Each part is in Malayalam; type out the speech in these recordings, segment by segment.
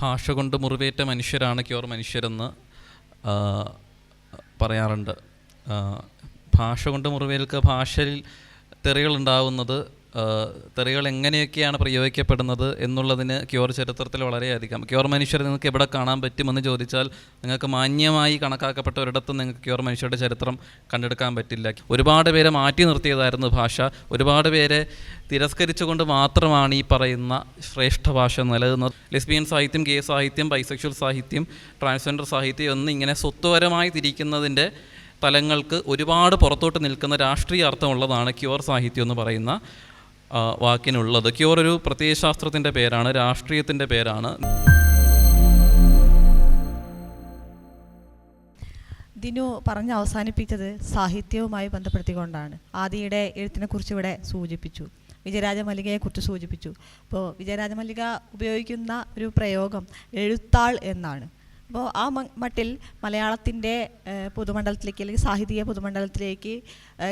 ഭാഷ കൊണ്ട് മുറിവേറ്റ മനുഷ്യരാണ് ക്യോർ മനുഷ്യരെന്ന് പറയാറുണ്ട്. ഭാഷ കൊണ്ട് മുറിവേൽക്ക് ഭാഷയിൽ തെറികളുണ്ടാവുന്നത് തെറികൾ എങ്ങനെയൊക്കെയാണ് പ്രയോഗിക്കപ്പെടുന്നത് എന്നുള്ളതിന് ക്യൂർ ചരിത്രത്തിൽ വളരെയധികം. ക്യൂർ മനുഷ്യരെ നിങ്ങൾക്ക് എവിടെ കാണാൻ പറ്റുമെന്ന് ചോദിച്ചാൽ നിങ്ങൾക്ക് മാന്യമായി കണക്കാക്കപ്പെട്ട ഒരിടത്തും നിങ്ങൾക്ക് ക്യൂർ മനുഷ്യരുടെ ചരിത്രം കണ്ടെടുക്കാൻ പറ്റില്ല. ഒരുപാട് പേരെ മാറ്റി നിർത്തിയതായിരുന്നു ഭാഷ. ഒരുപാട് പേരെ തിരസ്കരിച്ചുകൊണ്ട് മാത്രമാണ് ഈ പറയുന്ന ശ്രേഷ്ഠ ഭാഷ നിലനിന്നത്. ലെസ്ബിയൻ സാഹിത്യം ഗേ സാഹിത്യം ബൈസെക്ഷൽ സാഹിത്യം ട്രാൻസ്ജെൻഡർ സാഹിത്യം എന്നിങ്ങനെ സ്വത്വപരമായി തിരിക്കുന്നതിന്റെ തലങ്ങൾക്ക് ഒരുപാട് പുറത്തോട്ട് നിൽക്കുന്ന രാഷ്ട്രീയ അർത്ഥമുള്ളതാണ് ക്യൂർ സാഹിത്യം എന്ന് പറയുന്ന വാക്കിനുള്ളത്. ക്യൂർ ഒരു പ്രത്യയശാസ്ത്രത്തിന്റെ പേരാണ് രാഷ്ട്രീയത്തിന്റെ പേരാണ്. ദിനു പറഞ്ഞ് അവസാനിപ്പിച്ചത് സാഹിത്യവുമായി ബന്ധപ്പെടുത്തിക്കൊണ്ടാണ്. ആദിയുടെ എഴുത്തിനെക്കുറിച്ച് ഇവിടെ സൂചിപ്പിച്ചു. വിജയരാജമല്ലികയെ കുറിച്ച് സൂചിപ്പിച്ചു. അപ്പോൾ വിജയരാജമല്ലിക ഉപയോഗിക്കുന്ന ഒരു പ്രയോഗം എഴുത്താൾ എന്നാണ്. അപ്പോൾ ആ മട്ടിൽ മലയാളത്തിന്റെ പുതുമണ്ഡലത്തിലേക്ക് അല്ലെങ്കിൽ സാഹിത്യ പൊതുമണ്ഡലത്തിലേക്ക്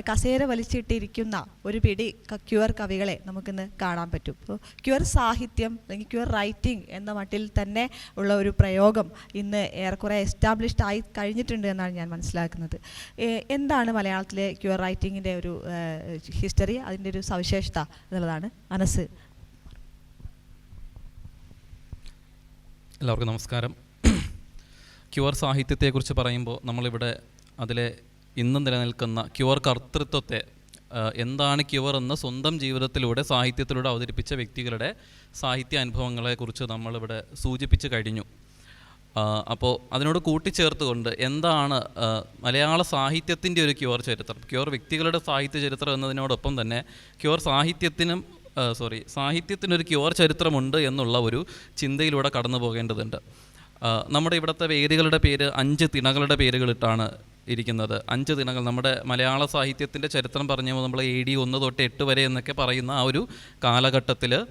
കസേര വലിച്ചിട്ടിരിക്കുന്ന ഒരു പിടി ക്യുവർ കവികളെ നമുക്കിന്ന് കാണാൻ പറ്റും. അപ്പോൾ ക്യുവർ സാഹിത്യം അല്ലെങ്കിൽ ക്യുവർ റൈറ്റിംഗ് എന്ന മട്ടിൽ തന്നെ ഉള്ള ഒരു പ്രയോഗം ഇന്ന് ഏറെക്കുറെ എസ്റ്റാബ്ലിഷ്ഡ് ആയി കഴിഞ്ഞിട്ടുണ്ട് എന്നാണ് ഞാൻ മനസ്സിലാക്കുന്നത്. എന്താണ് മലയാളത്തിലെ ക്യുവർ റൈറ്റിങ്ങിന്റെ ഒരു ഹിസ്റ്ററി അതിന്റെ ഒരു സവിശേഷത എന്നുള്ളതാണ് അനസ്. എല്ലാവർക്കും നമസ്കാരം. ക്യുവർ സാഹിത്യത്തെക്കുറിച്ച് പറയുമ്പോൾ നമ്മളിവിടെ അതിലെ ഇന്ന് നിലനിൽക്കുന്ന ക്യുവർ കർത്തൃത്വത്തെ എന്താണ് ക്യുവർ എന്ന് സ്വന്തം ജീവിതത്തിലൂടെ സാഹിത്യത്തിലൂടെ അവതരിപ്പിച്ച വ്യക്തികളുടെ സാഹിത്യ അനുഭവങ്ങളെക്കുറിച്ച് നമ്മളിവിടെ സൂചിപ്പിച്ച് കഴിഞ്ഞു. അപ്പോൾ അതിനോട് കൂട്ടിച്ചേർത്തുകൊണ്ട് എന്താണ് മലയാള സാഹിത്യത്തിന്റെ ഒരു ക്യുവർ ചരിത്രം? ക്യുവർ വ്യക്തികളുടെ സാഹിത്യ ചരിത്രം എന്നതിനോടൊപ്പം തന്നെ ക്യുവർ സാഹിത്യത്തിനും സോറി സാഹിത്യത്തിനൊരു ക്യുവർ ചരിത്രമുണ്ട് എന്നുള്ള ഒരു ചിന്തയിലൂടെ കടന്നു പോകേണ്ടതുണ്ട് നമ്മുടെ ഇവിടുത്തെ വേദികളുടെ പേര് അഞ്ച് തിണകളുടെ പേരുകളിട്ടാണ് ഇരിക്കുന്നത്. അഞ്ച് തിണകൾ. നമ്മുടെ മലയാള സാഹിത്യത്തിന്റെ ചരിത്രം പറഞ്ഞു നമ്മൾ എ ഡി ഒന്ന് തൊട്ട് എട്ട് വരെ എന്നൊക്കെ പറയുന്ന ആ ഒരു കാലഘട്ടത്തിൽ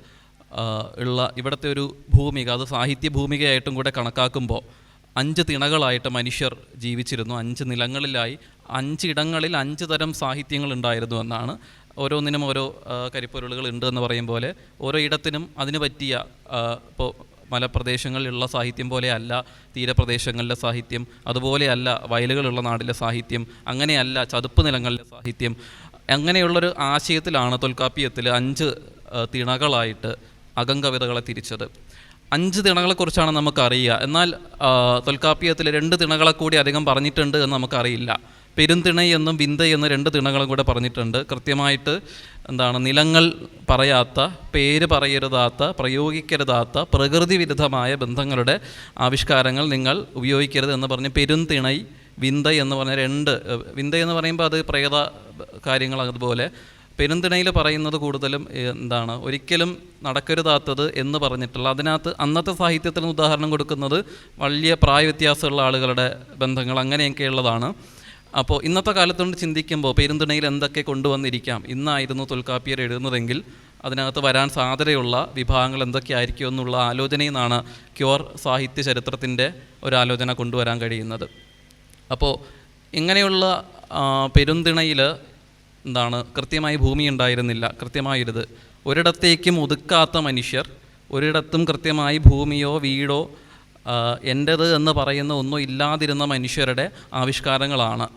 ഉള്ള ഇവിടുത്തെ ഒരു ഭൂമിക അത് സാഹിത്യ ഭൂമികയായിട്ടും കൂടെ കണക്കാക്കുമ്പോൾ അഞ്ച് തിണകളായിട്ട് മനുഷ്യർ ജീവിച്ചിരുന്നു. അഞ്ച് നിലങ്ങളിലായി അഞ്ച് ഇടങ്ങളിൽ അഞ്ച് തരം സാഹിത്യങ്ങൾ ഉണ്ടായിരുന്നു എന്നാണ് ഓരോന്നിനും ഓരോ കരിപ്പൊരുളുകൾ ഉണ്ട് എന്ന് പറയും പോലെ ഓരോ ഇടത്തിനും അതിന് പറ്റിയ ഇപ്പോൾ മലപ്രദേശങ്ങളിലുള്ള സാഹിത്യം പോലെയല്ല തീരപ്രദേശങ്ങളിലെ സാഹിത്യം അതുപോലെയല്ല വയലുകളുള്ള നാടിലെ സാഹിത്യം അങ്ങനെയല്ല ചതുപ്പ് നിലങ്ങളിലെ സാഹിത്യം. അങ്ങനെയുള്ളൊരു ആശയത്തിലാണ് തൊൽക്കാപ്പിയത്തിൽ അഞ്ച് തിണകളായിട്ട് അകങ്കവിതകളെ തിരിച്ചത്. അഞ്ച് തിണകളെക്കുറിച്ചാണ് നമുക്കറിയുക. എന്നാൽ തൊൽക്കാപ്പിയത്തിൽ രണ്ട് തിണകളെ കൂടി അധികം പറഞ്ഞിട്ടുണ്ട് എന്ന് നമുക്കറിയില്ല. പെരുന്തിണ എന്നും എന്നും രണ്ട് തിണകളും കൂടെ പറഞ്ഞിട്ടുണ്ട്. കൃത്യമായിട്ട് എന്താണ് നിലങ്ങൾ പറയാത്ത പേര് പറയരുതാത്ത പ്രയോഗിക്കരുതാത്ത പ്രകൃതി വിരുദ്ധമായ ബന്ധങ്ങളുടെ ആവിഷ്കാരങ്ങൾ നിങ്ങൾ ഉപയോഗിക്കരുത് എന്ന് പറഞ്ഞ് പെരുന്തിണൈ വിന്ത എന്ന് പറഞ്ഞ രണ്ട് വിന്ത എന്ന് പറയുമ്പോൾ അത് പ്രേത കാര്യങ്ങൾ അതുപോലെ. പെരുന്തിണയിൽ പറയുന്നത് കൂടുതലും എന്താണ് ഒരിക്കലും നടക്കരുതാത്തത് എന്ന് പറഞ്ഞിട്ടുള്ള അതിനകത്ത് അന്നത്തെ സാഹിത്യത്തിന് ഉദാഹരണം കൊടുക്കുന്നത് വലിയ പ്രായവ്യത്യാസമുള്ള ആളുകളുടെ ബന്ധങ്ങൾ അങ്ങനെയൊക്കെയുള്ളതാണ്. അപ്പോൾ ഇന്നത്തെ കാലത്തുകൊണ്ട് ചിന്തിക്കുമ്പോൾ പെരുന്തുണയിൽ എന്തൊക്കെ കൊണ്ടുവന്നിരിക്കാം? ഇന്നായിരുന്നു തൊൽക്കാപ്പിയർ എഴുതുന്നതെങ്കിൽ അതിനകത്ത് വരാൻ സാധ്യതയുള്ള വിഭാഗങ്ങൾ എന്തൊക്കെയായിരിക്കും എന്നുള്ള ആലോചനയിൽ നിന്നാണ് ക്യോർ സാഹിത്യ ചരിത്രത്തിന്റെ ഒരാലോചന കൊണ്ടുവരാൻ കഴിയുന്നത്. അപ്പോൾ ഇങ്ങനെയുള്ള പെരുന്തിണയിൽ എന്താണ് കൃത്യമായി ഭൂമി ഉണ്ടായിരുന്നില്ല. കൃത്യമായിരുത് ഒരിടത്തേക്കും ഒതുക്കാത്ത മനുഷ്യർ ഒരിടത്തും കൃത്യമായി ഭൂമിയോ വീടോ എന്റേത് എന്ന് പറയുന്ന ഒന്നും ഇല്ലാതിരുന്ന മനുഷ്യരുടെ ആവിഷ്കാരങ്ങളാണ്.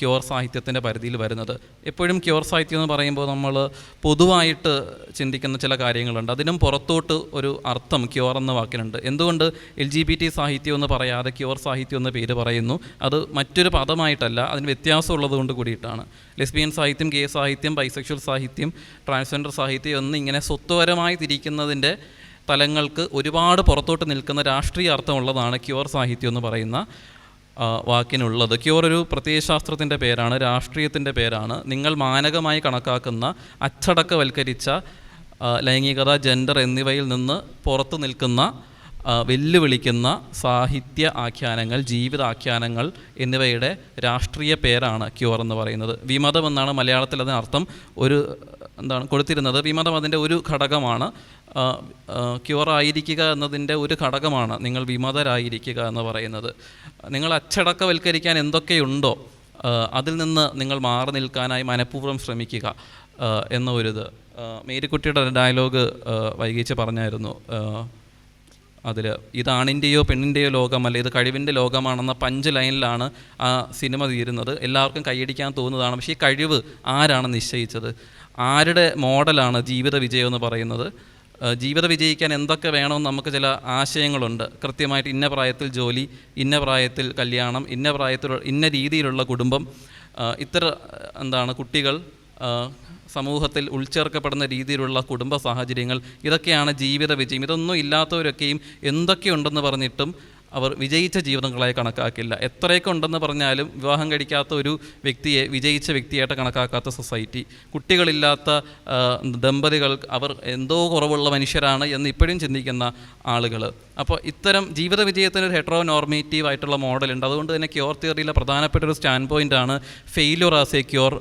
ക്യോർ സാഹിത്യത്തിന്റെ പരിധിയിൽ വരുന്നത്. എപ്പോഴും ക്യോർ സാഹിത്യം എന്ന് പറയുമ്പോൾ നമ്മൾ പൊതുവായിട്ട് ചിന്തിക്കുന്ന ചില കാര്യങ്ങളുണ്ട്. അതിനും പുറത്തോട്ട് ഒരു അർത്ഥം ക്യോർ എന്ന വാക്കിനുണ്ട്. എന്തുകൊണ്ട് എൽ ജി ബി ടി സാഹിത്യം എന്ന് പറയാതെ ക്യോർ സാഹിത്യം എന്ന പേര് പറയുന്നു? അത് മറ്റൊരു പദമായിട്ടല്ല അതിന് വ്യത്യാസമുള്ളത് കൊണ്ട് കൂടിയിട്ടാണ്. ലെസ്ബിയൻ സാഹിത്യം ഗേ സാഹിത്യം ബൈസെക്ഷൽ സാഹിത്യം ട്രാൻസ്ജെൻഡർ സാഹിത്യം എന്നിങ്ങനെ സ്വത്വപരമായി തിരിക്കുന്നതിന്റെ തലങ്ങൾക്ക് ഒരുപാട് പുറത്തോട്ട് നിൽക്കുന്ന രാഷ്ട്രീയ അർത്ഥമുള്ളതാണ് ക്യൂർ സാഹിത്യം എന്ന് പറയുന്ന വാക്കിനുള്ളത്. ക്യൂർ ഒരു പ്രത്യയശാസ്ത്രത്തിന്റെ പേരാണ് രാഷ്ട്രീയത്തിന്റെ പേരാണ്. നിങ്ങൾ മാനകമായി കണക്കാക്കുന്ന അച്ചടക്കവൽക്കരിച്ച ലൈംഗികത ജെൻഡർ എന്നിവയിൽ നിന്ന് പുറത്തു നിൽക്കുന്ന വെല്ലുവിളിക്കുന്ന സാഹിത്യ ആഖ്യാനങ്ങൾ ജീവിതാഖ്യാനങ്ങൾ എന്നിവയുടെ രാഷ്ട്രീയ പേരാണ് ക്യൂർ എന്ന് പറയുന്നത്. വിമതം എന്നാണ് മലയാളത്തിൽ അതിനർത്ഥം ഒരു എന്താണ് കൊടുത്തിരുന്നത്. വിമതം അതിന്റെ ഒരു ഘടകമാണ്. ക്യൂർ ആയിരിക്കുക എന്നതിന്റെ ഒരു ഘടകമാണ് നിങ്ങൾ വിമതരായിരിക്കുക എന്ന് പറയുന്നത്. നിങ്ങൾ അച്ചടക്കവൽക്കരിക്കാൻ എന്തൊക്കെയുണ്ടോ അതിൽ നിന്ന് നിങ്ങൾ മാറി നിൽക്കാനായി മനഃപൂർവം ശ്രമിക്കുക എന്ന ഒരിത്. മേരിക്കുട്ടിയുടെ ഡയലോഗ് വൈകിച്ച് പറഞ്ഞായിരുന്നു. അതിൽ അതിൽ ഇതാണിന്റെയോ പെണ്ണിന്റെയോ ലോകമല്ല ഇത് കഴിവിന്റെ ലോകമാണെന്ന പഞ്ച് ലൈനിലാണ് ആ സിനിമ തീരുന്നത്. എല്ലാവർക്കും കൈയടിക്കാൻ തോന്നുന്നതാണ്. പക്ഷേ ഈ കഴിവ് ആരാണ് നിശ്ചയിച്ചത്? ആരുടെ മോഡലാണ് ജീവിത വിജയം എന്ന് പറയുന്നത്? ജീവിത വിജയിക്കാൻ എന്തൊക്കെ വേണമെന്ന് നമുക്ക് ചില ആശയങ്ങളുണ്ട്. കൃത്യമായിട്ട് ഇന്ന പ്രായത്തിൽ ജോലി ഇന്ന പ്രായത്തിൽ കല്യാണം ഇന്ന പ്രായത്തിൽ ഇന്ന രീതിയിലുള്ള കുടുംബം ഇത്ര എന്താണ് കുട്ടികൾ സമൂഹത്തിൽ ഉൾച്ചേർക്കപ്പെടുന്ന രീതിയിലുള്ള കുടുംബ സാഹചര്യങ്ങൾ ഇതൊക്കെയാണ് ജീവിത വിജയം. ഇതൊന്നും ഇല്ലാത്തവരൊക്കെയും എന്തൊക്കെയുണ്ടെന്ന് പറഞ്ഞിട്ടും അവർ വിജയിച്ച ജീവിതങ്ങളായി കണക്കാക്കില്ല. എത്രയൊക്കെ ഉണ്ടെന്ന് പറഞ്ഞാലും വിവാഹം കഴിക്കാത്ത ഒരു വ്യക്തിയെ വിജയിച്ച വ്യക്തിയായിട്ട് കണക്കാക്കാത്ത സൊസൈറ്റി. കുട്ടികളില്ലാത്ത ദമ്പതികൾ അവർ എന്തോ കുറവുള്ള മനുഷ്യരാണ് എന്ന് ഇപ്പോഴും ചിന്തിക്കുന്ന ആളുകൾ. അപ്പോൾ ഇത്തരം ജീവിത വിജയത്തിന് ഒരു ഹെട്രോ നോർമേറ്റീവ് ആയിട്ടുള്ള മോഡലുണ്ട്. അതുകൊണ്ട് തന്നെ ക്യോർ തിയറിയിലെ പ്രധാനപ്പെട്ട ഒരു സ്റ്റാൻഡ് പോയിന്റാണ് failure as a queer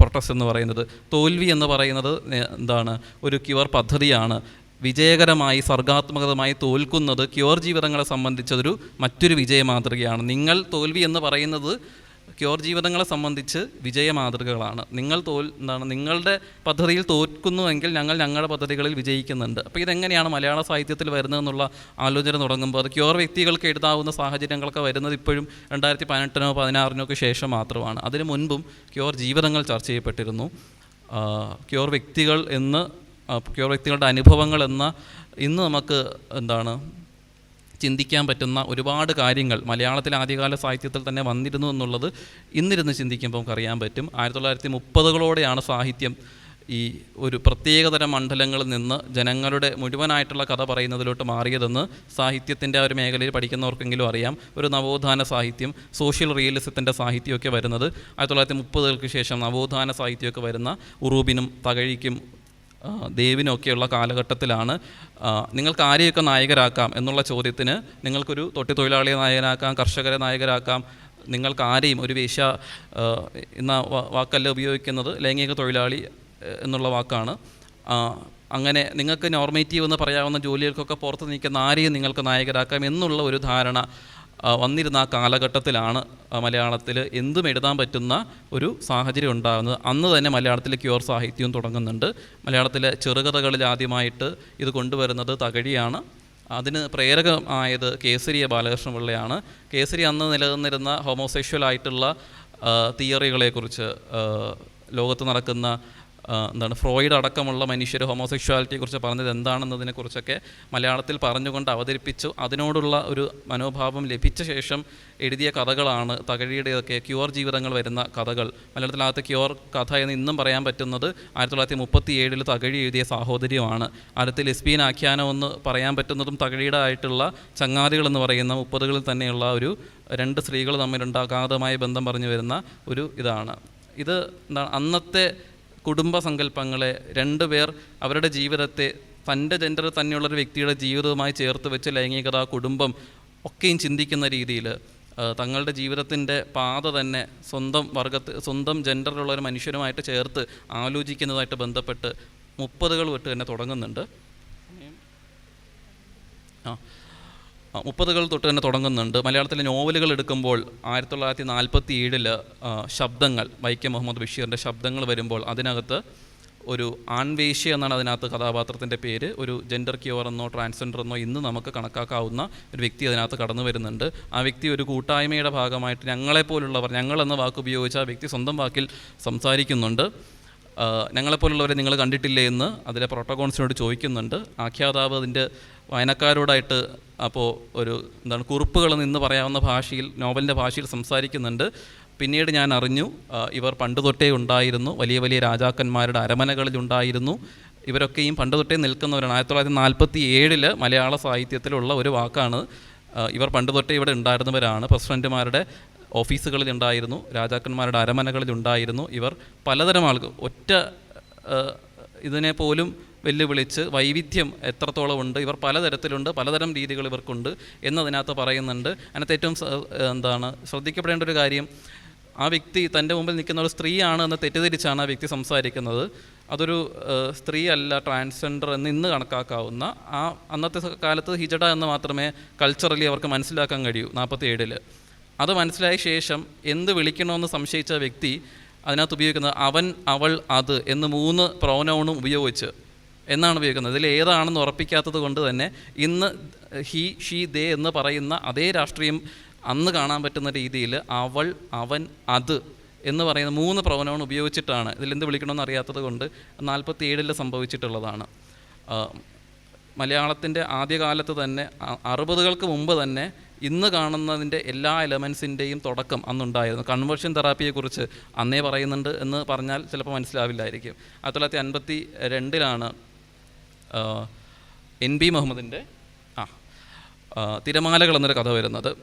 protest എന്ന് പറയുന്നത്. തോൽവി എന്ന് പറയുന്നത് എന്താണ്? ഒരു ക്യൂർ പദ്ധതിയാണ്. വിജയകരമായി സർഗാത്മകതമായി തോൽക്കുന്നത് ക്യോർ ജീവിതങ്ങളെ സംബന്ധിച്ചതൊരു മറ്റൊരു വിജയ മാതൃകയാണ്. നിങ്ങൾ തോൽവി എന്ന് പറയുന്നത് ക്യോർ ജീവിതങ്ങളെ സംബന്ധിച്ച് വിജയ മാതൃകകളാണ്. നിങ്ങൾ തോൽ എന്താണ് നിങ്ങളുടെ പദ്ധതിയിൽ തോൽക്കുന്നുവെങ്കിൽ ഞങ്ങൾ ഞങ്ങളുടെ പദ്ധതികളിൽ വിജയിക്കുന്നുണ്ട്. അപ്പോൾ ഇതെങ്ങനെയാണ് മലയാള സാഹിത്യത്തിൽ വരുന്നതെന്നുള്ള ആലോചന തുടങ്ങുമ്പോൾ അത് ക്യോർ വ്യക്തികൾക്ക് എഴുതാവുന്ന സാഹചര്യങ്ങളൊക്കെ വരുന്നത് ഇപ്പോഴും രണ്ടായിരത്തി പതിനെട്ടിനോ പതിനാറിനോ ഒക്കെ ശേഷം മാത്രമാണ്. അതിനു മുൻപും ക്യോർ ജീവിതങ്ങൾ ചർച്ച ചെയ്യപ്പെട്ടിരുന്നു. ക്യോർ വ്യക്തികൾ എന്ന് ക്യോർ വ്യക്തികളുടെ അനുഭവങ്ങൾ എന്ന ഇന്ന് നമുക്ക് എന്താണ് ചിന്തിക്കാൻ പറ്റുന്ന ഒരുപാട് കാര്യങ്ങൾ മലയാളത്തിലെ ആദ്യകാല സാഹിത്യത്തിൽ തന്നെ വന്നിരുന്നു എന്നുള്ളത് ഇന്നിരുന്ന് ചിന്തിക്കുമ്പോൾ നമുക്ക് അറിയാൻ പറ്റും. ആയിരത്തി തൊള്ളായിരത്തി മുപ്പതുകളോടെയാണ് സാഹിത്യം ഈ ഒരു പ്രത്യേകതരം മണ്ഡലങ്ങളിൽ നിന്ന് ജനങ്ങളുടെ മുഴുവനായിട്ടുള്ള കഥ പറയുന്നതിലോട്ട് മാറിയതെന്ന് സാഹിത്യത്തിന്റെ ഒരു മേഖലയിൽ പഠിക്കുന്നവർക്കെങ്കിലും അറിയാം. ഒരു നവോത്ഥാന സാഹിത്യം സോഷ്യൽ റിയലിസത്തിന്റെ സാഹിത്യമൊക്കെ വരുന്നത് ആയിരത്തി തൊള്ളായിരത്തി മുപ്പതുകൾക്ക് ശേഷം നവോത്ഥാന സാഹിത്യമൊക്കെ വരുന്ന ഉറൂബിനും തകഴിക്കും ദേവിനൊക്കെയുള്ള കാലഘട്ടത്തിലാണ് നിങ്ങൾക്ക് ആരെയൊക്കെ നായകരാക്കാം എന്നുള്ള ചോദ്യത്തിന് നിങ്ങൾക്കൊരു തൊട്ടിത്തൊഴിലാളിയെ നായകനാക്കാം കർഷകരെ നായകരാക്കാം നിങ്ങൾക്ക് ആരെയും ഒരു വേശ്യ എന്ന വാക്കല്ല ഉപയോഗിക്കുന്നത് ലൈംഗിക തൊഴിലാളി എന്നുള്ള വാക്കാണ്. അങ്ങനെ നിങ്ങൾക്ക് നോർമേറ്റീവ് എന്ന് പറയാവുന്ന ജോലികൾക്കൊക്കെ പുറത്ത് നിൽക്കുന്ന ആരെയും നിങ്ങൾക്ക് നായകരാക്കാം എന്നുള്ള ഒരു ധാരണ വന്നിരുന്ന ആ കാലഘട്ടത്തിലാണ് മലയാളത്തിൽ എന്തും എഴുതാൻ പറ്റുന്ന ഒരു സാഹചര്യം ഉണ്ടാകുന്നത്. അന്ന് തന്നെ മലയാളത്തിൽ ക്യൂർ സാഹിത്യവും തുടങ്ങുന്നുണ്ട്. മലയാളത്തിലെ ചെറുകഥകളിൽ ആദ്യമായിട്ട് ഇത് കൊണ്ടുവരുന്നത് തകഴിയാണ്. അതിന് പ്രേരകമായത് കേസരിയ ബാലകൃഷ്ണപിള്ളയാണ് കേസരി അന്ന് നിലനിന്നിരുന്ന ഹോമോസെക്ഷൽ ആയിട്ടുള്ള തിയറികളെക്കുറിച്ച് ലോകത്ത് നടക്കുന്ന എന്താണ് ഫ്രോയിഡ് അടക്കമുള്ള മനുഷ്യർ ഹോമോസെക്ഷുവാലിറ്റിയെക്കുറിച്ച് പറഞ്ഞത് എന്താണെന്നതിനെക്കുറിച്ചൊക്കെ മലയാളത്തിൽ പറഞ്ഞുകൊണ്ട് അവതരിപ്പിച്ചു. അതിനോടുള്ള ഒരു മനോഭാവം ലഭിച്ച ശേഷം എഴുതിയ കഥകളാണ് തകഴിയുടെയൊക്കെ ക്യൂർ ജീവിതങ്ങൾ വരുന്ന കഥകൾ. മലയാളത്തിലാകത്തെ ക്യൂർ കഥ എന്ന് ഇന്നും പറയാൻ പറ്റുന്നത് ആയിരത്തി തൊള്ളായിരത്തി മുപ്പത്തി ഏഴിൽ തകഴി എഴുതിയ സാഹോദര്യമാണ്. അടുത്ത് ലെസ്ബിയൻ ആഖ്യാനം എന്ന് പറയാൻ പറ്റുന്നതും തകഴിയുടെ ആയിട്ടുള്ള ചങ്ങാതികൾ എന്ന് പറയുന്ന മുപ്പതുകളിൽ തന്നെയുള്ള ഒരു രണ്ട് സ്ത്രീകൾ തമ്മിലുണ്ട് അഗാധമായ ബന്ധം പറഞ്ഞു വരുന്ന ഒരു ഇതാണ്. ഇത് എന്താണ് അന്നത്തെ കുടുംബ സങ്കല്പങ്ങളെ രണ്ടുപേർ അവരുടെ ജീവിതത്തെ തന്റെ ജെൻഡർ തന്നെയുള്ള ഒരു വ്യക്തിയുടെ ജീവിതവുമായി ചേർത്ത് വെച്ച് ലൈംഗികത കുടുംബം ഒക്കെയും ചിന്തിക്കുന്ന രീതിയിൽ തങ്ങളുടെ ജീവിതത്തിന്റെ പാത തന്നെ സ്വന്തം വർഗത്ത് സ്വന്തം ജെൻഡറിലുള്ള ഒരു മനുഷ്യരുമായിട്ട് ചേർത്ത് ആലോചിക്കുന്നതായിട്ട് ബന്ധപ്പെട്ട് മുപ്പതുകൾ തൊട്ട് തന്നെ തുടങ്ങുന്നുണ്ട്. ആ, മുപ്പതുകൾ തൊട്ട് തന്നെ തുടങ്ങുന്നുണ്ട്. മലയാളത്തിലെ നോവലുകൾ എടുക്കുമ്പോൾ ആയിരത്തി തൊള്ളായിരത്തി നാൽപ്പത്തി ഏഴിൽ ശബ്ദങ്ങൾ വൈക്കം മുഹമ്മദ് ബഷീറിന്റെ ശബ്ദങ്ങൾ വരുമ്പോൾ അതിനകത്ത് ഒരു ആൺവേശ്യ എന്നാണ് അതിനകത്ത് കഥാപാത്രത്തിന്റെ പേര്. ഒരു ജെൻഡർ ക്യൂർ എന്നോ ട്രാൻസ്ജെൻഡർ എന്നോ ഇന്ന് നമുക്ക് കണക്കാക്കാവുന്ന ഒരു വ്യക്തി അതിനകത്ത് കടന്നു വരുന്നുണ്ട്. ആ വ്യക്തി ഒരു കൂട്ടായ്മയുടെ ഭാഗമായിട്ട് ഞങ്ങളെപ്പോലുള്ളവർ ഞങ്ങളെന്ന വാക്ക് ഉപയോഗിച്ച് ആ വ്യക്തി സ്വന്തം വാക്കിൽ സംസാരിക്കുന്നുണ്ട്. ഞങ്ങളെപ്പോലുള്ളവരെ നിങ്ങൾ കണ്ടിട്ടില്ലേ എന്ന് അതിലെ പ്രോട്ടോകോൺസിനോട് ചോദിക്കുന്നുണ്ട്. ആഖ്യാതാവ് അതിന്റെ വായനക്കാരോടായിട്ട് അപ്പോൾ ഒരു എന്താണ് കുറിപ്പുകൾ നിന്ന് പറയാവുന്ന ഭാഷയിൽ നോവലിന്റെ ഭാഷയിൽ സംസാരിക്കുന്നുണ്ട്. പിന്നീട് ഞാൻ അറിഞ്ഞു ഇവർ പണ്ട് തൊട്ടേ ഉണ്ടായിരുന്നു. വലിയ വലിയ രാജാക്കന്മാരുടെ അരമനകളിൽ ഉണ്ടായിരുന്നു. ഇവരൊക്കെയും പണ്ട് തൊട്ടേ നിൽക്കുന്നവരാണ്. ആയിരത്തി തൊള്ളായിരത്തി നാൽപ്പത്തി ഏഴിൽ മലയാള സാഹിത്യത്തിലുള്ള ഒരു വാക്കാണ് ഇവർ പണ്ട് തൊട്ടേ ഇവിടെ ഉണ്ടായിരുന്നവരാണ്. പ്രസിഡന്റുമാരുടെ ഓഫീസുകളിൽ ഉണ്ടായിരുന്നു രാജാക്കന്മാരുടെ അരമനകളിൽ ഉണ്ടായിരുന്നു. ഇവർ പലതരം ആൾക്ക് ഒറ്റ ഇതിനെ പോലും വെല്ലുവിളിച്ച് വൈവിധ്യം എത്രത്തോളം ഉണ്ട് ഇവർ പലതരത്തിലുണ്ട് പലതരം രീതികൾ ഇവർക്കുണ്ട് എന്നതിനകത്ത് പറയുന്നുണ്ട്. അതിനകത്ത് ഏറ്റവും എന്താണ് ശ്രദ്ധിക്കപ്പെടേണ്ട ഒരു കാര്യം ആ വ്യക്തി തന്റെ മുമ്പിൽ നിൽക്കുന്ന ഒരു സ്ത്രീയാണ് എന്ന് തെറ്റിദ്ധരിച്ചാണ് ആ വ്യക്തി സംസാരിക്കുന്നത്. അതൊരു സ്ത്രീ അല്ല ട്രാൻസ്ജെൻഡർ എന്ന് ഇന്ന് കണക്കാക്കാവുന്ന ആ അന്നത്തെ കാലത്ത് ഹിജഡ എന്ന് മാത്രമേ കൾച്ചറലി അവർക്ക് മനസ്സിലാക്കാൻ കഴിയൂ നാൽപ്പത്തി ഏഴിൽ അത് മനസ്സിലായ ശേഷം എന്ത് വിളിക്കണമെന്ന് സംശയിച്ച വ്യക്തി അതിനകത്ത് ഉപയോഗിക്കുന്നത് അവൻ അവൾ അത് എന്ന് മൂന്ന് പ്രോനൗണും ഉപയോഗിച്ച് എന്നാണ് ഉപയോഗിക്കുന്നത്. ഇതിൽ ഏതാണെന്ന് ഉറപ്പിക്കാത്തത് കൊണ്ട് തന്നെ ഇന്ന് ഹി ഷീ ദേ എന്ന് പറയുന്ന അതേ രാഷ്ട്രീയം അന്ന് കാണാൻ പറ്റുന്ന രീതിയിൽ അവൾ അവൻ അത് എന്ന് പറയുന്ന മൂന്ന് പ്രവനവും ഉപയോഗിച്ചിട്ടാണ്. ഇതിലെന്ത് വിളിക്കണമെന്ന് അറിയാത്തത് കൊണ്ട് നാൽപ്പത്തി ഏഴിൽ സംഭവിച്ചിട്ടുള്ളതാണ് മലയാളത്തിന്റെ ആദ്യകാലത്ത് തന്നെ അറുപതുകൾക്ക് മുമ്പ് തന്നെ ഇന്ന് കാണുന്നതിന്റെ എല്ലാ എലമെൻസിന്റെയും തുടക്കം അന്നുണ്ടായിരുന്നു. കൺവേർഷൻ തെറാപ്പിയെക്കുറിച്ച് അന്നേ പറയുന്നുണ്ട് എന്ന് പറഞ്ഞാൽ ചിലപ്പോൾ മനസ്സിലാവില്ലായിരിക്കും. ആയിരത്തി തൊള്ളായിരത്തി അൻപത്തി രണ്ടിലാണ് എൻ ബി മുഹമ്മദിന്റെ ആ തിരമാലകൾ എന്നൊരു കഥ വരുന്നത്.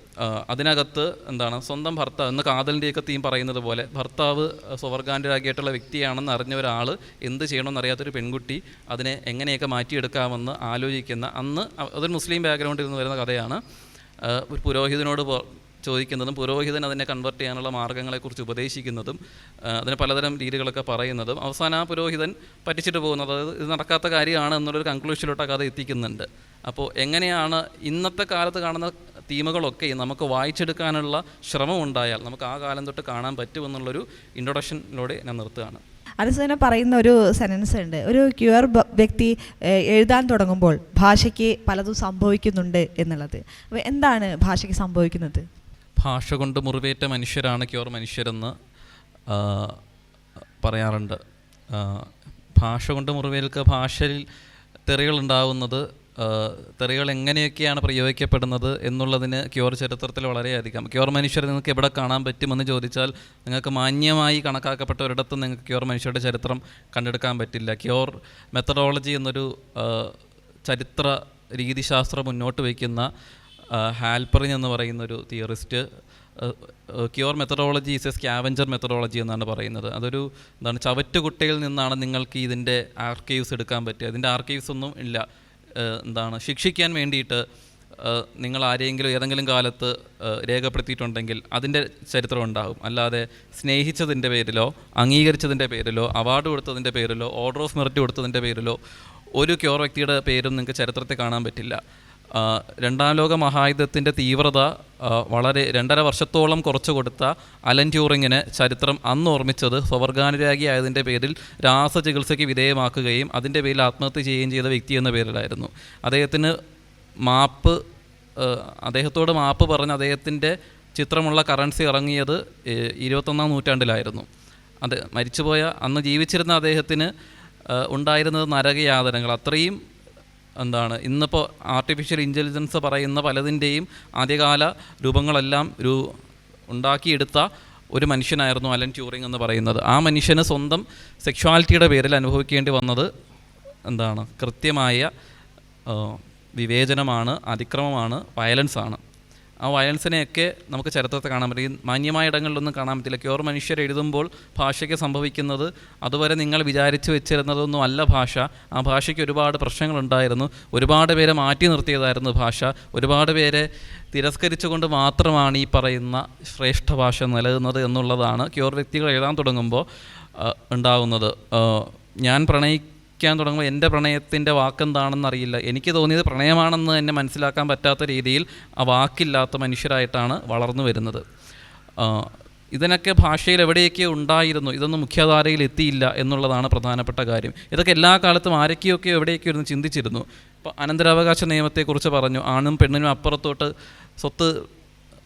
അതിനകത്ത് എന്താണ് സ്വന്തം ഭർത്താവ് എന്ന് കാതലിന്റെയൊക്കെ തീം പറയുന്നത് പോലെ ഭർത്താവ് സ്വവർഗാന്റരാകിയായിട്ടുള്ള വ്യക്തിയാണെന്ന് അറിഞ്ഞ ഒരാൾ എന്ത് ചെയ്യണമെന്ന് അറിയാത്തൊരു പെൺകുട്ടി അതിനെ എങ്ങനെയൊക്കെ മാറ്റിയെടുക്കാമെന്ന് ആലോചിക്കുന്ന അന്ന് അതൊരു മുസ്ലിം ബാക്ക്ഗ്രൗണ്ടിൽ നിന്ന് വരുന്ന കഥയാണ്. ഒരു പുരോഹിതനോട് ചോദിക്കുന്നതും പുരോഹിതൻ അതിനെ കൺവെർട്ട് ചെയ്യാനുള്ള മാർഗങ്ങളെക്കുറിച്ച് ഉപദേശിക്കുന്നതും അതിന് പലതരം രീതികളൊക്കെ പറയുന്നതും അവസാനം ആ പുരോഹിതൻ പറ്റിച്ചിട്ട് പോകുന്നത് അതായത് ഇത് നടക്കാത്ത കാര്യമാണ് എന്നുള്ളൊരു കൺക്ലൂഷനിലോട്ട് ആ കഥ എത്തിക്കുന്നുണ്ട്. അപ്പോൾ എങ്ങനെയാണ് ഇന്നത്തെ കാലത്ത് കാണുന്ന തീമുകളൊക്കെ നമുക്ക് വായിച്ചെടുക്കാനുള്ള ശ്രമം ഉണ്ടായാൽ നമുക്ക് ആ കാലം തൊട്ട് കാണാൻ പറ്റുമെന്നുള്ളൊരു ഇൻട്രൊഡക്ഷനിലൂടെ ഞാൻ നിർത്തുകയാണ്. അനുസരണം പറയുന്ന ഒരു സെനൻസ് ഉണ്ട്. ഒരു ക്യൂർ വ്യക്തി എഴുതാൻ തുടങ്ങുമ്പോൾ ഭാഷയ്ക്ക് പലതും സംഭവിക്കുന്നുണ്ട് എന്നുള്ളത്. അപ്പോൾ എന്താണ് ഭാഷയ്ക്ക് സംഭവിക്കുന്നത്? ഭാഷ കൊണ്ട് മുറിവേറ്റ മനുഷ്യരാണ് ക്യോർ മനുഷ്യരെന്ന് പറയാറുണ്ട്. ഭാഷ കൊണ്ട് മുറിവേൽക്ക് ഭാഷയിൽ തെറികൾ ഉണ്ടാവുന്നത് തെറികൾ എങ്ങനെയൊക്കെയാണ് പ്രയോഗിക്കപ്പെടുന്നത് എന്നുള്ളതിന് ക്യോർ ചരിത്രത്തിൽ വളരെയധികം. ക്യോർ മനുഷ്യരെ നിങ്ങൾക്ക് എവിടെ കാണാൻ പറ്റുമെന്ന് ചോദിച്ചാൽ നിങ്ങൾക്ക് മാന്യമായി കണക്കാക്കപ്പെട്ട ഒരിടത്തും നിങ്ങൾക്ക് ക്യോർ മനുഷ്യരുടെ ചരിത്രം കണ്ടെടുക്കാൻ പറ്റില്ല. ക്യോർ മെത്തഡോളജി എന്നൊരു ചരിത്ര രീതിശാസ്ത്രം മുന്നോട്ട് വയ്ക്കുന്ന ഹാൽപ്പറിൻ എന്ന് പറയുന്ന ഒരു theorist queer methodology is a scavenger methodology എന്നാണ് പറയുന്നത്. അതൊരു എന്താണ് ചവറ്റുകുട്ടയിൽ നിന്നാണ് നിങ്ങൾക്ക് ഇതിന്റെ ആർക്കൈവ്സ് എടുക്കാൻ പറ്റുക. ഇതിന്റെ ആർക്കൈവ്സ് ഒന്നും ഇല്ല. എന്താണ് ശിക്ഷിക്കാൻ വേണ്ടിയിട്ട് നിങ്ങൾ ആരെങ്കിലും ഏതെങ്കിലും കാലത്ത് രേഖപ്പെടുത്തിയിട്ടുണ്ടെങ്കിൽ അതിന്റെ ചരിത്രം ഉണ്ടാകും. അല്ലാതെ സ്നേഹിച്ചതിന്റെ പേരിലോ അംഗീകരിച്ചതിന്റെ പേരിലോ അവാർഡ് കൊടുത്തതിന്റെ പേരിലോ ഓർഡർ ഓഫ് മെറിറ്റ് കൊടുത്തതിന്റെ പേരിലോ ഒരു ക്യൂർ വ്യക്തിയുടെ പേരും നിങ്ങൾക്ക് ചരിത്രത്തെ കാണാൻ പറ്റില്ല. രണ്ടാം ലോക മഹായുദ്ധത്തിന്റെ തീവ്രത വളരെ രണ്ടര വർഷത്തോളം കുറച്ചു കൊടുത്ത അലൻ ട്യൂറിങ്ങിന് ചരിത്രം അന്ന് ഓർമ്മിച്ചത് സ്വവർഗാനുരാഗി ആയതിന്റെ പേരിൽ രാസചികിത്സയ്ക്ക് വിധേയമാക്കുകയും അതിന്റെ പേരിൽ ആത്മഹത്യ ചെയ്യുകയും ചെയ്ത വ്യക്തി എന്ന പേരിലായിരുന്നു. അദ്ദേഹത്തിന് മാപ്പ് അദ്ദേഹത്തോട് മാപ്പ് പറഞ്ഞ് അദ്ദേഹത്തിന്റെ ചിത്രമുള്ള കറൻസി ഇറങ്ങിയത് ഇരുപത്തൊന്നാം നൂറ്റാണ്ടിലായിരുന്നു. അത് മരിച്ചുപോയ അന്ന് ജീവിച്ചിരുന്ന അദ്ദേഹത്തിന് ഉണ്ടായിരുന്നത് നരകയാതനങ്ങൾ. അത്രയും എന്താണ്? ഇന്നിപ്പോൾ ആർട്ടിഫിഷ്യൽ ഇന്റലിജൻസ് പറയുന്ന പലതിന്റെയും ആദ്യകാല രൂപങ്ങളെല്ലാം രൂ ഉണ്ടാക്കിയെടുത്ത ഒരു മനുഷ്യനായിരുന്നു അലൻ ട്യൂറിങ് എന്ന് പറയുന്നത്. ആ മനുഷ്യന് സ്വന്തം സെക്ഷുവാലിറ്റിയുടെ പേരിൽ അനുഭവിക്കേണ്ടി വന്നത് എന്താണ്? കൃത്യമായ വിവേചനമാണ് അതിക്രമമാണ് വയലൻസ് ആണ്. ആ വയലൻസിനെയൊക്കെ നമുക്ക് ചരിത്രത്തെ കാണാൻ പറ്റും. മാന്യമായ ഇടങ്ങളിലൊന്നും കാണാൻ പറ്റില്ല. ക്യോർ മനുഷ്യർ എഴുതുമ്പോൾ ഭാഷയ്ക്ക് സംഭവിക്കുന്നത് അതുവരെ നിങ്ങൾ വിചാരിച്ചു വെച്ചിരുന്നതൊന്നും അല്ല ഭാഷ. ആ ഭാഷയ്ക്ക് ഒരുപാട് പ്രശ്നങ്ങളുണ്ടായിരുന്നു. ഒരുപാട് പേരെ മാറ്റി നിർത്തിയതായിരുന്നു ഭാഷ. ഒരുപാട് പേരെ തിരസ്കരിച്ചുകൊണ്ട് മാത്രമാണ് ഈ പറയുന്ന ശ്രേഷ്ഠ ഭാഷ നിലനിന്നത് എന്നുള്ളതാണ് ക്യോർ വ്യക്തികൾ എഴുതാൻ തുടങ്ങുമ്പോൾ ഉണ്ടാകുന്നത് ഞാൻ ഞാൻ പ്രണയിക്കാൻ തുടങ്ങുമ്പോൾ എന്റെ പ്രണയത്തിന്റെ വാക്കെന്താണെന്ന് അറിയില്ല എനിക്ക് തോന്നിയത് പ്രണയമാണെന്ന് എന്നെ മനസ്സിലാക്കാൻ പറ്റാത്ത രീതിയിൽ ആ വാക്കില്ലാത്ത മനുഷ്യരായിട്ടാണ് വളർന്നു വരുന്നത്. ഇതിനൊക്കെ ഭാഷയിൽ എവിടെയൊക്കെ ഉണ്ടായിരുന്നു ഇതൊന്നും മുഖ്യധാരയിൽ എത്തിയില്ല എന്നുള്ളതാണ് പ്രധാനപ്പെട്ട കാര്യം. ഇതൊക്കെ എല്ലാ കാലത്തും ആരൊക്കെയൊക്കെ എവിടെയൊക്കെ ഇരുന്ന് ചിന്തിച്ചിരുന്നു? ഇപ്പോൾ അനന്തരാവകാശ നിയമത്തെക്കുറിച്ച് പറഞ്ഞു ആണും പെണ്ണിനും അപ്പുറത്തോട്ട് സ്വത്ത്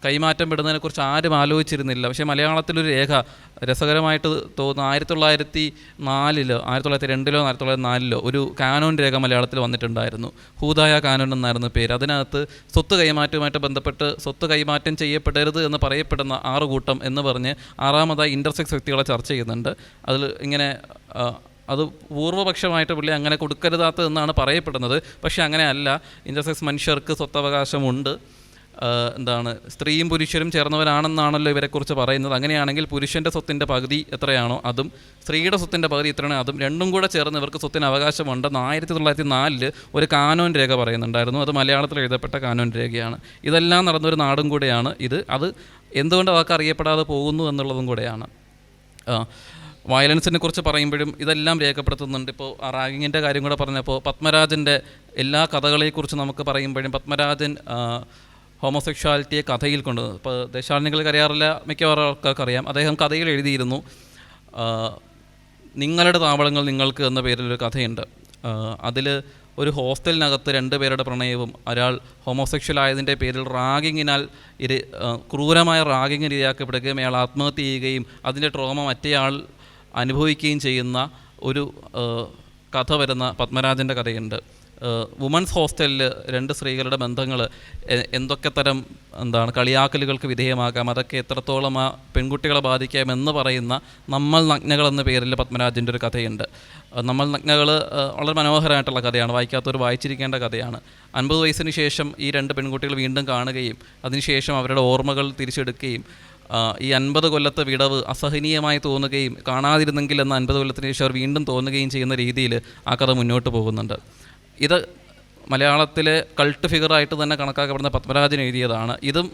കൈമാറ്റം പെടുന്നതിനെക്കുറിച്ച് ആരും ആലോചിച്ചിരുന്നില്ല. പക്ഷേ മലയാളത്തിലൊരു രേഖ രസകരമായിട്ട് തോന്നുന്നു. ആയിരത്തി തൊള്ളായിരത്തി നാലിലോ ആയിരത്തി തൊള്ളായിരത്തി രണ്ടിലോ ആയിരത്തി തൊള്ളായിരത്തി നാലിലോ ഒരു കാനോൻ രേഖ മലയാളത്തിൽ വന്നിട്ടുണ്ടായിരുന്നു. ഹൂതായ കാനോൻ എന്നായിരുന്നു പേര്. അതിനകത്ത് സ്വത്ത് കൈമാറ്റവുമായിട്ട് ബന്ധപ്പെട്ട് സ്വത്ത് കൈമാറ്റം ചെയ്യപ്പെടരുത് എന്ന് പറയപ്പെടുന്ന ആറ് കൂട്ടം എന്ന് പറഞ്ഞ് ആറാമതായി ഇന്റർസെക്സ് വ്യക്തികളെ ചർച്ച ചെയ്യുന്നുണ്ട്. അതിൽ ഇങ്ങനെ അത് പൂർവപക്ഷമായിട്ട് പുള്ളി അങ്ങനെ കൊടുക്കരുതാത്തത് എന്നാണ് പറയപ്പെടുന്നത്. പക്ഷേ അങ്ങനെയല്ല. ഇന്റർസെക്സ് മനുഷ്യർക്ക് സ്വത്തവകാശമുണ്ട്. എന്താണ് സ്ത്രീയും പുരുഷനും ചേർന്നവരാണെന്നാണല്ലോ ഇവരെക്കുറിച്ച് പറയുന്നത്. അങ്ങനെയാണെങ്കിൽ പുരുഷന്റെ സ്വത്തിന്റെ പകുതി എത്രയാണോ അതും സ്ത്രീയുടെ സ്വത്തിന്റെ പകുതി എത്രയാണോ അതും രണ്ടും കൂടെ ചേർന്ന് ഇവർക്ക് സ്വത്തിന് അവകാശമുണ്ടെന്ന് ആയിരത്തി തൊള്ളായിരത്തി നാലിൽ ഒരു കാനോൻ രേഖ പറയുന്നുണ്ടായിരുന്നു. അത് മലയാളത്തിൽ എഴുതപ്പെട്ട കാനോൻ രേഖയാണ്. ഇതെല്ലാം നടന്നൊരു നാടും കൂടെയാണ് ഇത്. അത് എന്തുകൊണ്ട് അവർക്ക് അറിയപ്പെടാതെ പോകുന്നു എന്നുള്ളതും കൂടെയാണ്. വയലൻസിനെ കുറിച്ച് പറയുമ്പോഴും ഇതെല്ലാം രേഖപ്പെടുത്തുന്നുണ്ട്. ഇപ്പോൾ റാഗിങ്ങിന്റെ കാര്യം കൂടെ പറഞ്ഞപ്പോൾ പത്മരാജന്റെ എല്ലാ കഥകളെക്കുറിച്ച് നമുക്ക് പറയുമ്പോഴും പത്മരാജൻ ഹോമോസെക്ഷാലിറ്റിയെ കഥയിൽ കൊണ്ട് ഇപ്പോൾ ദേശാടനികൾക്ക് അറിയാറില്ല മിക്കവാറും ആൾക്കാർക്ക് അറിയാം. അദ്ദേഹം കഥയിൽ എഴുതിയിരുന്നു നിങ്ങളുടെ താവളങ്ങൾ നിങ്ങൾക്ക് എന്ന പേരിലൊരു കഥയുണ്ട്. അതിൽ ഒരു ഹോസ്റ്റലിനകത്ത് രണ്ട് പേരുടെ പ്രണയവും ഒരാൾ ഹോമോസെക്ഷൽ ആയതിന്റെ പേരിൽ റാഗിങ്ങിനാൽ ഇര ക്രൂരമായ റാഗിങ്ങിന് ഇരയാക്കപ്പെടുകയും അയാൾ ആത്മഹത്യ ചെയ്യുകയും അതിന്റെ ട്രോമ മറ്റേയാൾ അനുഭവിക്കുകയും ചെയ്യുന്ന ഒരു കഥ വരുന്ന പത്മരാജന്റെ കഥയുണ്ട്. വുമൺസ് ഹോസ്റ്റലിൽ രണ്ട് സ്ത്രീകളുടെ ബന്ധങ്ങൾ എന്തൊക്കെ തരം എന്താണ് കളിയാക്കലുകൾക്ക് വിധേയമാകാം അതൊക്കെ എത്രത്തോളം ആ പെൺകുട്ടികളെ ബാധിക്കാം എന്ന് പറയുന്ന നമ്മൾ നഗ്നകൾ എന്ന പേരിൽ പത്മരാജന്റെ ഒരു കഥയുണ്ട്. നമ്മൾ നഗ്നകൾ വളരെ മനോഹരമായിട്ടുള്ള കഥയാണ് വായിക്കാത്തവർ വായിച്ചിരിക്കേണ്ട കഥയാണ്. അൻപത് വയസ്സിന് ശേഷം ഈ രണ്ട് പെൺകുട്ടികൾ വീണ്ടും കാണുകയും അതിനുശേഷം അവരുടെ ഓർമ്മകൾ തിരിച്ചെടുക്കുകയും ഈ അൻപത് കൊല്ലത്തെ വിടവ് അസഹനീയമായി തോന്നുകയും കാണാതിരുന്നെങ്കിൽ എന്ന അൻപത് കൊല്ലത്തിന് ശേഷം അവർ വീണ്ടും തോന്നുകയും ചെയ്യുന്ന രീതിയിൽ ആ കഥ മുന്നോട്ട് പോകുന്നുണ്ട്. ഇത് മലയാളത്തിലെ കൾട്ട് ഫിഗറായിട്ട് തന്നെ കണക്കാക്കപ്പെടുന്ന പത്മരാജൻ എഴുതിയതാണ്. ഇതും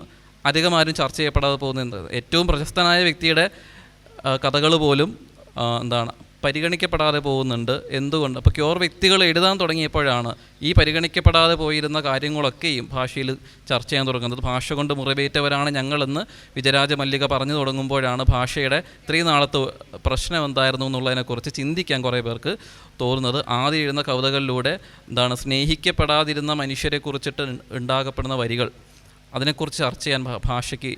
അധികം ആരും ചർച്ച ചെയ്യപ്പെടാതെ പോകുന്നത് ഏറ്റവും പ്രശസ്തനായ വ്യക്തിയുടെ കഥകൾ പോലും എന്താണ് പരിഗണിക്കപ്പെടാതെ പോകുന്നുണ്ട്. എന്തുകൊണ്ട്? അപ്പോൾ ക്യോർ വ്യക്തികൾ എഴുതാൻ തുടങ്ങിയപ്പോഴാണ് ഈ പരിഗണിക്കപ്പെടാതെ പോയിരുന്ന കാര്യങ്ങളൊക്കെയും ഭാഷയിൽ ചർച്ച ചെയ്യാൻ തുടങ്ങുന്നത്. ഭാഷ കൊണ്ട് മുറിവേറ്റവരാണ് ഞങ്ങളെന്ന് വിജയരാജ മല്ലിക പറഞ്ഞു തുടങ്ങുമ്പോഴാണ് ഭാഷയുടെ ഇത്രയും നാളത്തെ പ്രശ്നം എന്തായിരുന്നു എന്നുള്ളതിനെക്കുറിച്ച് ചിന്തിക്കാൻ കുറേ പേർക്ക് തോന്നുന്നത്. ആദ്യം എഴുതുന്ന കവിതകളിലൂടെ എന്താണ് സ്നേഹിക്കപ്പെടാതിരുന്ന മനുഷ്യരെ കുറിച്ചിട്ട് ഉണ്ടാകപ്പെടുന്ന വരികൾ അതിനെക്കുറിച്ച് ചർച്ച ചെയ്യാൻ ഭാഷയ്ക്ക്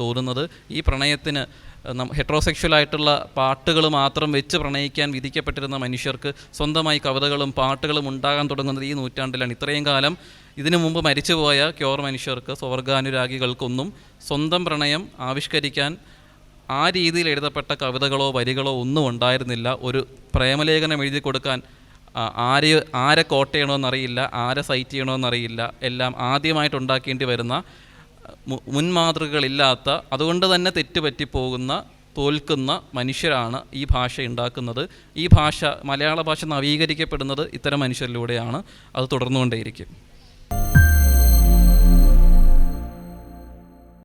തോന്നുന്നത്. ഈ പ്രണയത്തിന് ഹെട്രോസെക്ഷൽ ആയിട്ടുള്ള പാട്ടുകൾ മാത്രം വെച്ച് പ്രണയിക്കാൻ വിധിക്കപ്പെട്ടിരുന്ന മനുഷ്യർക്ക് സ്വന്തമായി കവിതകളും പാട്ടുകളും ഉണ്ടാകാൻ തുടങ്ങുന്നത് ഈ നൂറ്റാണ്ടിലാണ്. ഇത്രയും കാലം ഇതിനു മുമ്പ് മരിച്ചുപോയ ക്യോർ മനുഷ്യർക്ക് സ്വർഗാനുരാഗികൾക്കൊന്നും സ്വന്തം പ്രണയം ആവിഷ്കരിക്കാൻ ആ രീതിയിൽ എഴുതപ്പെട്ട കവിതകളോ വരികളോ ഒന്നും ഉണ്ടായിരുന്നില്ല. ഒരു പ്രേമലേഖനം എഴുതി കൊടുക്കാൻ ആരെ ആരെ കോട്ട് ചെയ്യണമെന്നറിയില്ല ആരെ സൈറ്റ് ചെയ്യണമെന്നറിയില്ല എല്ലാം ആദ്യമായിട്ട് ഉണ്ടാക്കേണ്ടി വരുന്ന മു- മാതൃകകളില്ലാത്ത അതുകൊണ്ട് തന്നെ തെറ്റുപറ്റിപ്പോകുന്ന തോൽക്കുന്ന മനുഷ്യരാണ് ഈ ഭാഷ ഉണ്ടാക്കുന്നത്. ഈ ഭാഷ മലയാള ഭാഷ നവീകരിക്കപ്പെടുന്നത് ഇത്തരം മനുഷ്യരിലൂടെയാണ്. അത് തുടർന്നുകൊണ്ടേയിരിക്കും.